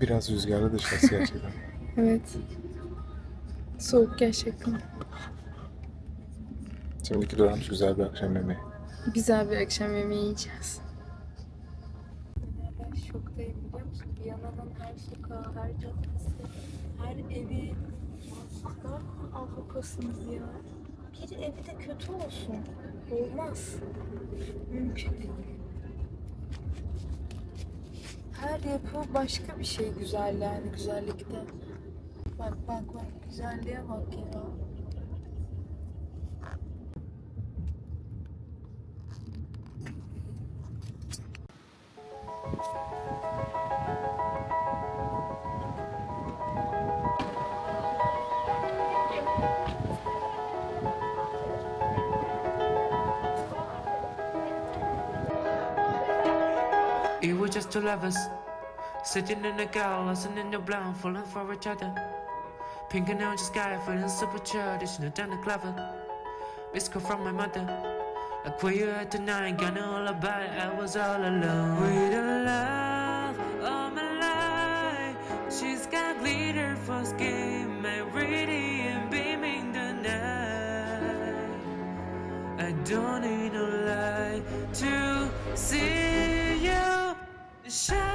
Biraz rüzgarlı dışarısı gerçekten. Evet. Soğuk gerçekten. Şimdiki durağımız güzel bir akşam yemeği. Güzel bir akşam yemeği yiyeceğiz. Ben şoktayım biliyor musun? Viyana'nın her sokağı, her caddesi, her evi kadar avukasınız ya. Bir evi de kötü olsun. Olmaz. Mümkün değil. Her yapı başka bir şey güzel yani güzellikte. Bak bak bak güzelliğe bak ya. Just two lovers sitting in a car, lost in the blind, falling for each other. Pink and orange sky, feeling super childish, no done the clever. Missed call from my mother. Like where you at tonight, got no lullaby, I was all alone. With a love all my life, she's got glitter for skin, my radiant beaming the night. I don't need no light to see shine.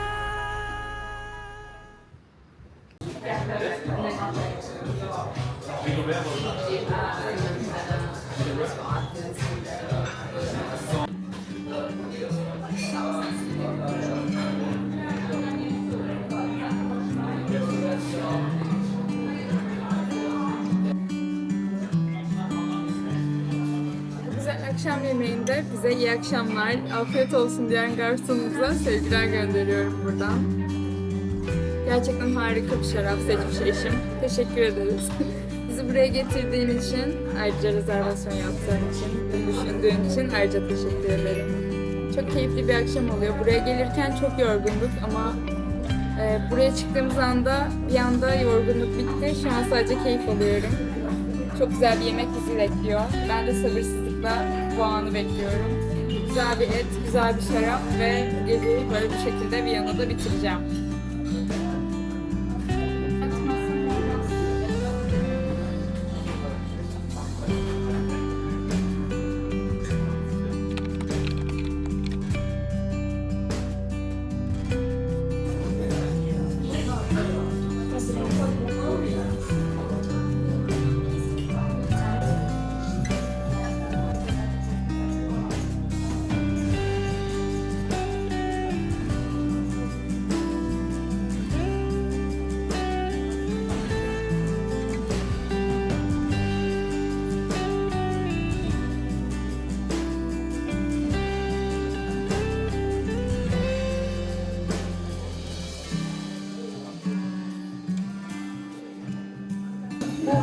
Güzel akşam yemeğinde bize iyi akşamlar, afiyet olsun diyen garsonumuza sevgiler gönderiyorum buradan. Gerçekten harika bir şarap seçmiş eşim. Teşekkür ederiz. Bizi buraya getirdiğin için, ayrıca rezervasyon yaptığın için, düşündüğün için ayrıca teşekkür ederim. Çok keyifli bir akşam oluyor. Buraya gelirken çok yorgunduk ama e, buraya çıktığımız anda bir anda yorgunluk bitti. Şu an sadece keyif alıyorum. Çok güzel bir yemek bizi bekliyor. Ben de sabırsızlıkla bu bekliyorum. Güzel bir et, güzel bir şarap ve geceyi böyle bir şekilde Viyana'da bitireceğim.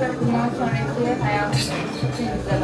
Ve bundan sonraki hayatım için güzel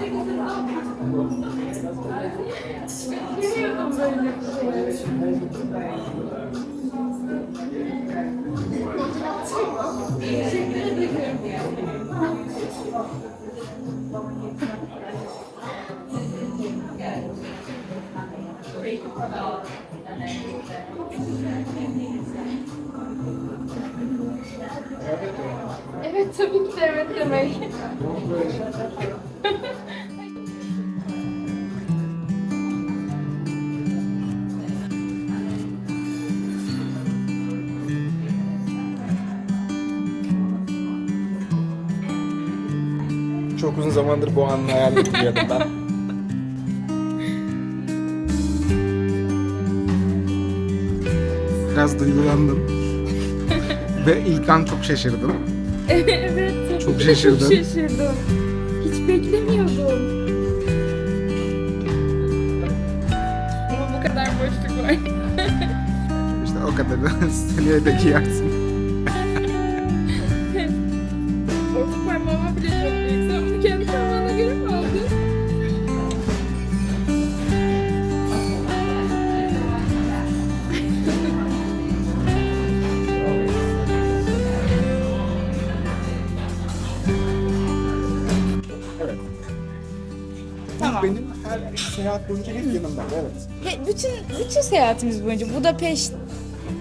anlar. Evet tabii ki de evet demek. Çok uzun zamandır bu anın hayalini kuruyordum ben. Biraz duygulandım. Ve ilk an çok şaşırdım. evet Çok şaşırdım. Çok şaşırdım. Beklemiyordum. Ama bu kadar boşluk var. İşte o kadarını seneye de giyersin. Tamam. Benim her seyahat boyunca hep yanımda. Evet. He, bütün bütün seyahatimiz boyunca Budapeşt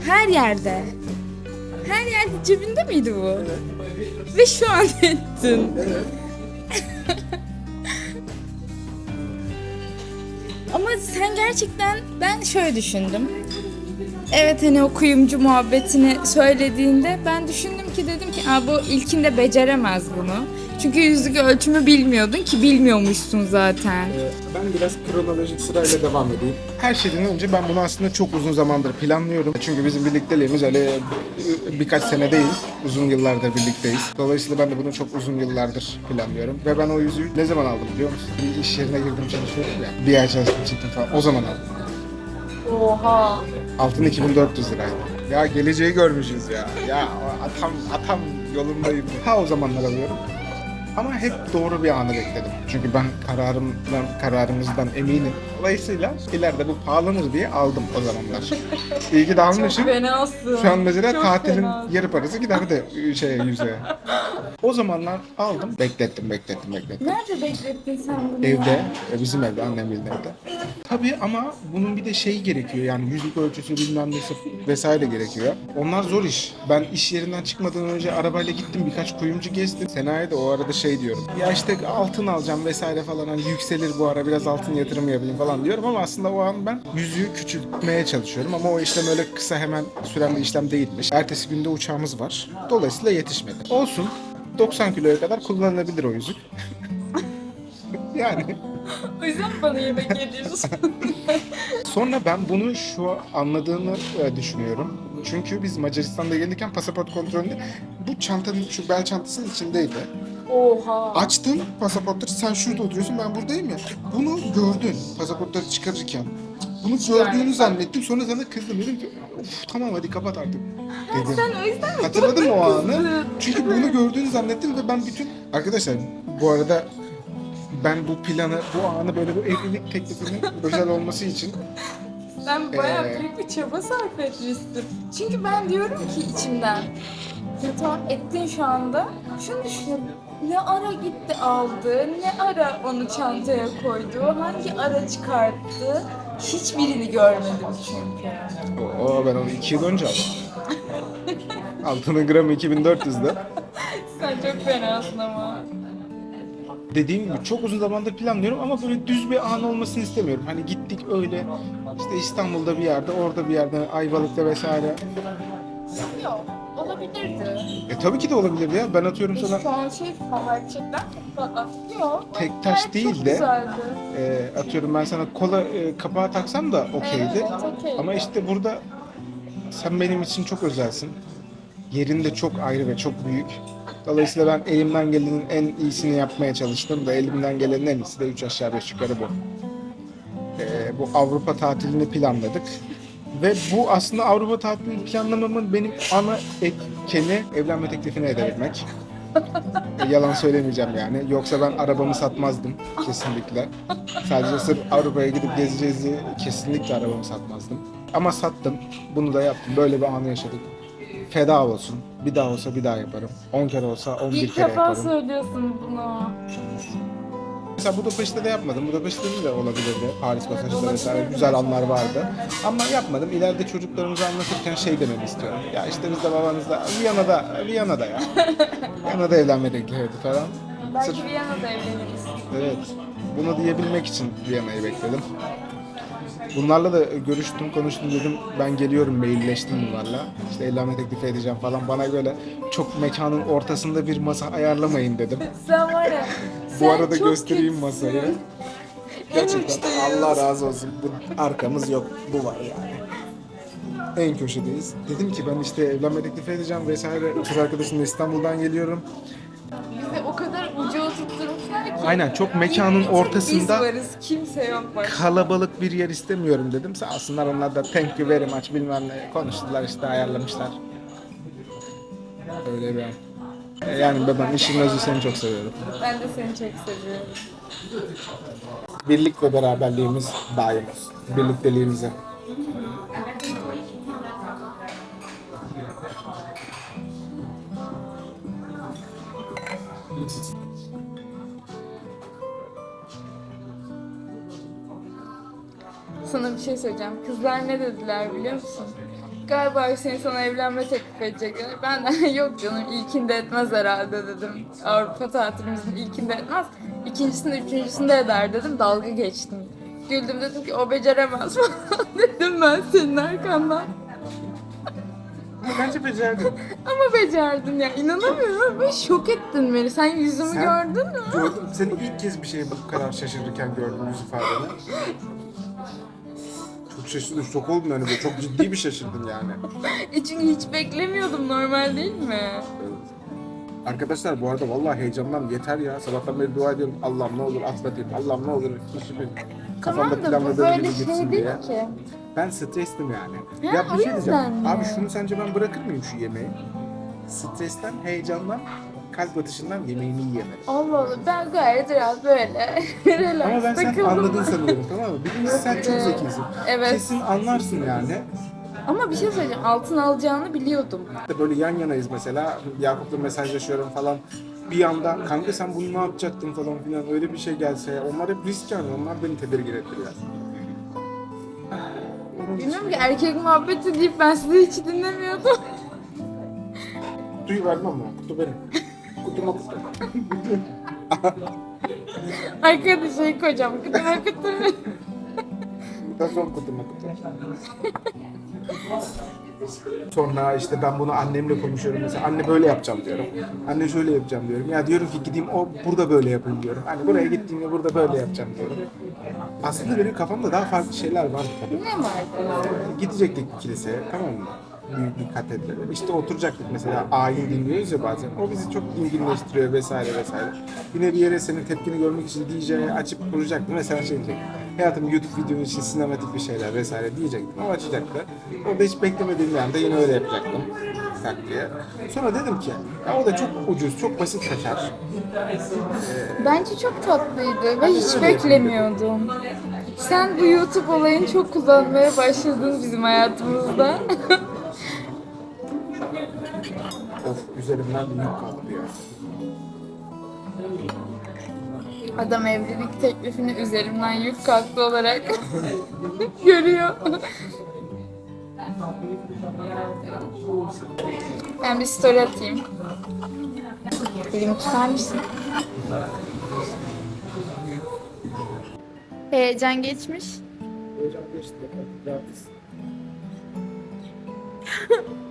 her yerde. Her yerde cebinde miydi bu? Ve şu an ettin. Ama sen gerçekten ben şöyle düşündüm. Evet hani o kuyumcu muhabbetini söylediğinde ben düşündüm ki dedim ki Aa, bu ilkinde beceremez bunu. Çünkü yüzlük ölçümü bilmiyordun ki bilmiyormuşsun zaten. Ee, Ben biraz kronolojik sırayla devam edeyim. Her şeyden önce ben bunu aslında çok uzun zamandır planlıyorum. Çünkü bizim birlikteliğimiz öyle birkaç sene değil, uzun yıllardır birlikteyiz. Dolayısıyla ben de bunu çok uzun yıllardır planlıyorum. Ve ben o yüzüğü ne zaman aldım biliyor musun? Bir iş yerine girdim çalışıyorum ya. Bir ay çalıştım çıktım falan. O zaman aldım. Oha. Altın 2400 liraydı. Ya geleceği görmüşüz ya. Ya atam atam yolundayım. Ha o zamanlar alıyorum. Ama hep doğru bir anı bekledim. Çünkü ben kararımdan, kararımızdan eminim. Dolayısıyla ileride bu pahalanır diye aldım o zamanlar. İyi ki de almışım. Fenasın. Şu an mesela Çok tatilin fenasın. yarı parası giderdi şeye yüzeye. O zamanlar aldım. Beklettim, beklettim, beklettim. Nerede beklettin sen bunu? Evde, e, bizim evde, annemin evde. Tabii ama bunun bir de şey gerekiyor yani yüzlük ölçüsü bilmem nesi vesaire gerekiyor. Onlar zor iş. Ben iş yerinden çıkmadan önce arabayla gittim birkaç kuyumcu gezdim. Sena'ya da o arada şey diyorum. Ya işte altın alacağım vesaire falan hani yükselir bu ara biraz altın yatırım yapayım falan diyorum ama aslında o an ben yüzüğü küçültmeye çalışıyorum ama o işlem öyle kısa hemen süren bir işlem değilmiş. Ertesi günde uçağımız var. Dolayısıyla yetişmedi. Olsun. 90 kiloya kadar kullanılabilir o yüzük. yani O yüzden bana yemek yediyorsun. Sonra ben bunu şu anladığını e, düşünüyorum. Çünkü biz Macaristan'da gelirken pasaport kontrolünde bu çantanın şu bel çantasının içindeydi. Oha. Açtım pasaportları sen şurada oturuyorsun ben buradayım ya. Bunu gördün pasaportları çıkarırken. Bunu gördüğünü zannettim sonra sana kızdım dedim ki of tamam hadi kapat artık dedim. Sen o yüzden mi? Hatırladım o anı. Çünkü bunu gördüğünü zannettim ve ben bütün... Arkadaşlar bu arada ben bu planı, bu anı böyle bu evlilik teklifinin özel olması için Sen bayağı Ee, büyük bir çaba sarf etmişsin. Çünkü ben diyorum ki içimden. Tamam ettin şu anda. Şunu düşünüyorum. Ne ara gitti aldı, ne ara onu çantaya koydu, hangi ara çıkarttı. Hiçbirini görmedim çünkü. Oo ben onu 2 yıl önce aldım. Altının gramı 2400'de. Sen çok fenasın ama. Dediğim gibi çok uzun zamandır planlıyorum ama böyle düz bir an olmasını istemiyorum. Hani gittik öyle işte İstanbul'da bir yerde, orada bir yerde, Ayvalık'ta vesaire. Yok, olabilirdi. E tabii ki de olabilir ya. Ben atıyorum sana Şu an şey gerçekten Aa, Yok. tek taş değil de e, atıyorum ben sana kola e, kapağı taksam da okeydi. Evet, okey. Ama işte burada sen benim için çok özelsin. Yerin de çok ayrı ve çok büyük. Dolayısıyla ben elimden gelenin en iyisini yapmaya çalıştım da elimden gelenin en iyisi de 3 aşağı 5 yukarı bu. Ee, bu Avrupa tatilini planladık. Ve bu aslında Avrupa tatilini planlamamın benim ana etkeni evlenme teklifini edebilmek. E, yalan söylemeyeceğim yani. Yoksa ben arabamı satmazdım kesinlikle. Sadece sırf Avrupa'ya gidip gezeceğiz diye kesinlikle arabamı satmazdım. Ama sattım. Bunu da yaptım. Böyle bir anı yaşadık. Feda olsun. Bir daha olsa bir daha yaparım. 10 kere olsa 11 İlk kere defa yaparım. söylüyorsun bunu. Mesela Budapeşte de yapmadım. Budapeşte de olabilirdi. Paris pasajında vesaire güzel anlar vardı. Ama yapmadım. İleride çocuklarımıza anlatırken şey dememi istiyorum. Ya işte biz de babanızla Viyana'da, Viyana'da ya. Viyana'da evlenme teklifi etti falan. Belki Sırf- Viyana'da evleniriz. Evet. Bunu diyebilmek için Viyana'yı bekledim. Bunlarla da görüştüm, konuştum dedim. Ben geliyorum, mailleştim bunlarla. İşte evlenme teklifi edeceğim falan. Bana göre çok mekanın ortasında bir masa ayarlamayın dedim. Sen var ya. Bu sen arada çok göstereyim kötüsün. masayı. En Gerçekten uçtayız. Allah razı olsun. Bu arkamız yok. Bu var yani. En köşedeyiz. Dedim ki ben işte evlenme teklifi edeceğim vesaire. Kız arkadaşım da İstanbul'dan geliyorum. Aynen çok mekanın ortasında Biz varız, kimse yok bak. kalabalık bir yer istemiyorum dedim. Sağ olsunlar onlar da thank you very much bilmem ne konuştular işte ayarlamışlar. Öyle bir an. Yani babam işin özü seni çok seviyorum. Ben de seni çok seviyorum. Birlik ve beraberliğimiz daim olsun. Birlikteliğimize. Şey söyleyeceğim. Kızlar ne dediler biliyor musun? Galiba Hüseyin sana evlenme teklif edecekler. Ben de yok canım ilkinde etmez herhalde dedim. Avrupa tatilimizin ilkinde etmez. İkincisinde, üçüncüsünde eder dedim. Dalga geçtim. Güldüm dedim ki o beceremez falan dedim ben senin arkandan. Bence becerdim. Ama becerdin ya inanamıyorum. Böyle şok ettin beni. Sen yüzümü Sen- gördün mü? Gördüm. Seni ilk kez bir şeye bu kadar şaşırırken gördüm yüz ifadeni. Çok şaşırdım, şok oldum yani. Böyle çok ciddi bir şaşırdım yani. E çünkü hiç beklemiyordum normal değil mi? Arkadaşlar bu arada vallahi heyecandan yeter ya. Sabahtan beri dua ediyorum. Allah'ım ne olur atlatayım. Allah'ım ne olur bir kafamda Tamam da bu planladığım böyle gibi şey gitsin değil diye. ki. Ben streslim yani. Ha, ya o bir şey diyeceğim. mi? Abi şunu sence ben bırakır mıyım şu yemeği? Stresten, heyecandan, kalp atışından yemeğini yiyemedim. Allah Allah ben gayet biraz böyle relax Ama ben sen takıldım. anladın sanıyorum tamam mı? Birincisi sen çok Evet. zekisin. Evet. Kesin anlarsın yani. Ama bir şey söyleyeceğim altın alacağını biliyordum. İşte böyle yan yanayız mesela. Yakup'la mesajlaşıyorum falan. Bir anda kanka sen bunu ne yapacaktın falan filan öyle bir şey gelse. Onlar hep risk yani. Onlar beni tedirgin etti biraz. Bilmiyorum ki erkek muhabbeti deyip ben sizi hiç dinlemiyordum. Kutuyu vermem ama kutu benim. Kutuma kutu. Arkada şey koyacağım. Kutuma kutu. Son kutuma kutu. Sonra işte ben bunu annemle konuşuyorum mesela anne böyle yapacağım diyorum. Anne şöyle yapacağım diyorum. Ya diyorum ki gideyim o burada böyle yapayım diyorum. Hani buraya gittiğimde burada böyle yapacağım diyorum. Aslında benim kafamda daha farklı şeyler var ne vardı? Gidecektik kiliseye tamam mı? Büyük bir katedre. İşte oturacaktık mesela ayin dinliyoruz ya bazen. O bizi çok dinginleştiriyor vesaire vesaire. Yine bir yere senin tepkini görmek için DJ açıp kuracaktım. Mesela şey diyecek. Hayatım YouTube videonun için sinematik bir şeyler vesaire diyecektim. O açacaktı. Orada hiç beklemediğim yerde yine öyle yapacaktım. Tak diye. Sonra dedim ki ya o da çok ucuz, çok basit kaçar. Bence çok tatlıydı ve hiç beklemiyordum. Sen bu YouTube olayını çok kullanmaya başladın bizim hayatımızda. üzerimden yük kalktı ya. Adam evlilik teklifini üzerimden yük kalktı olarak görüyor. Ben bir story atayım. Elimi tutar mısın? Heyecan geçmiş. Hocam geçti.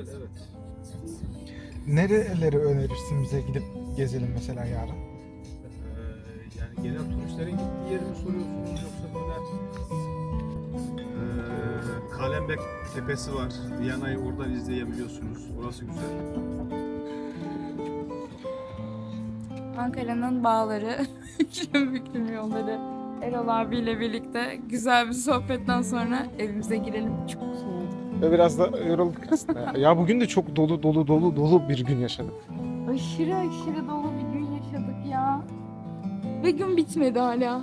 Güzel evet. Nereleri önerirsin bize gidip gezelim mesela yarın? Ee, yani genel turistlerin gittiği yeri mi soruyorsunuz yoksa böyle ee, Kalenberg tepesi var. Viyana'yı oradan izleyebiliyorsunuz. Orası güzel. Ankara'nın bağları, büklüm büklüm yolları. Erol abiyle birlikte güzel bir sohbetten sonra evimize girelim. Çok soğuk. Ve biraz da yorulduk aslında. ya bugün de çok dolu dolu dolu dolu bir gün yaşadık. Aşırı aşırı dolu bir gün yaşadık ya. Ve gün bitmedi hala.